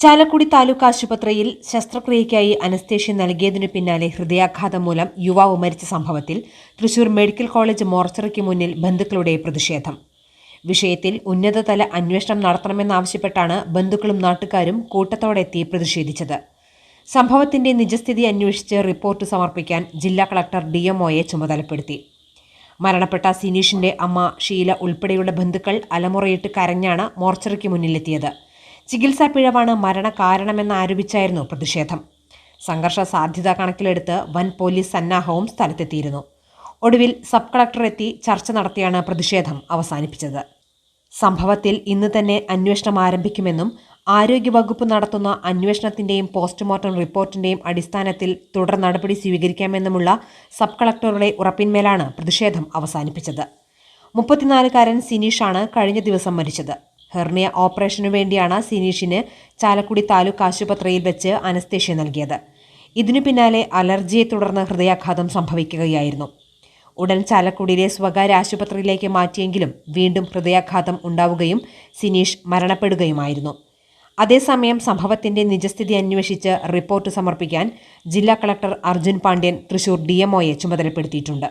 ചാലക്കുടി താലൂക്ക് ആശുപത്രിയിൽ ശസ്ത്രക്രിയയ്ക്കായി അനസ്തേഷ്യ നൽകിയതിനു പിന്നാലെ ഹൃദയാഘാതം മൂലം യുവാവ് മരിച്ച സംഭവത്തിൽ തൃശൂർ മെഡിക്കൽ കോളേജ് മോർച്ചറിക്ക് മുന്നിൽ ബന്ധുക്കളുടെ പ്രതിഷേധം. വിഷയത്തിൽ ഉന്നതതല അന്വേഷണം നടത്തണമെന്നാവശ്യപ്പെട്ടാണ് ബന്ധുക്കളും നാട്ടുകാരും കൂട്ടത്തോടെ എത്തി പ്രതിഷേധിച്ചത്. സംഭവത്തിന്റെ നിജസ്ഥിതി അന്വേഷിച്ച് റിപ്പോർട്ട് സമർപ്പിക്കാൻ ജില്ലാ കളക്ടർ ഡി ചുമതലപ്പെടുത്തി. മരണപ്പെട്ട സിനീഷിന്റെ അമ്മ ഷീല ഉൾപ്പെടെയുള്ള ബന്ധുക്കൾ അലമുറയിട്ട് കരഞ്ഞാണ് മോർച്ചറിക്ക് മുന്നിലെത്തിയത്. ചികിത്സാ പിഴവാണ് മരണ കാരണമെന്നാരോപിച്ചായിരുന്നു പ്രതിഷേധം. സംഘർഷ സാധ്യത കണക്കിലെടുത്ത് വൻ പോലീസ് സന്നാഹവും സ്ഥലത്തെത്തിയിരുന്നു. ഒടുവിൽ സബ് കളക്ടർ എത്തി ചർച്ച നടത്തിയാണ് പ്രതിഷേധം അവസാനിപ്പിച്ചത്. സംഭവത്തിൽ ഇന്ന് തന്നെ അന്വേഷണം ആരംഭിക്കുമെന്നും ആരോഗ്യവകുപ്പ് നടത്തുന്ന അന്വേഷണത്തിന്റെയും പോസ്റ്റ്മോർട്ടം റിപ്പോർട്ടിന്റെയും അടിസ്ഥാനത്തിൽ തുടർ നടപടി സ്വീകരിക്കാമെന്നുമുള്ള സബ് കളക്ടറുടെ ഉറപ്പിന്മേലാണ് പ്രതിഷേധം അവസാനിപ്പിച്ചത്. മുപ്പത്തിനാലുകാരൻ സിനീഷാണ് കഴിഞ്ഞ ദിവസം മരിച്ചത്. ഹെർണിയ ഓപ്പറേഷനു വേണ്ടിയാണ് സിനീഷിന് ചാലക്കുടി താലൂക്ക് ആശുപത്രിയിൽ വെച്ച് അനസ്തേഷ്യ നൽകിയത്. ഇതിനു പിന്നാലെ അലർജിയെ തുടർന്ന് ഹൃദയാഘാതം സംഭവിക്കുകയായിരുന്നു. ഉടൻ ചാലക്കുടിയിലെ സ്വകാര്യ ആശുപത്രിയിലേക്ക് മാറ്റിയെങ്കിലും വീണ്ടും ഹൃദയാഘാതം ഉണ്ടാവുകയും സിനീഷ് മരണപ്പെടുകയുമായിരുന്നു. അതേസമയം സംഭവത്തിന്റെ നിജസ്ഥിതി അന്വേഷിച്ച് റിപ്പോർട്ട് സമർപ്പിക്കാൻ ജില്ലാ കളക്ടർ അർജുൻ പാണ്ഡ്യൻ തൃശൂർ ഡി ചുമതലപ്പെടുത്തിയിട്ടുണ്ട്.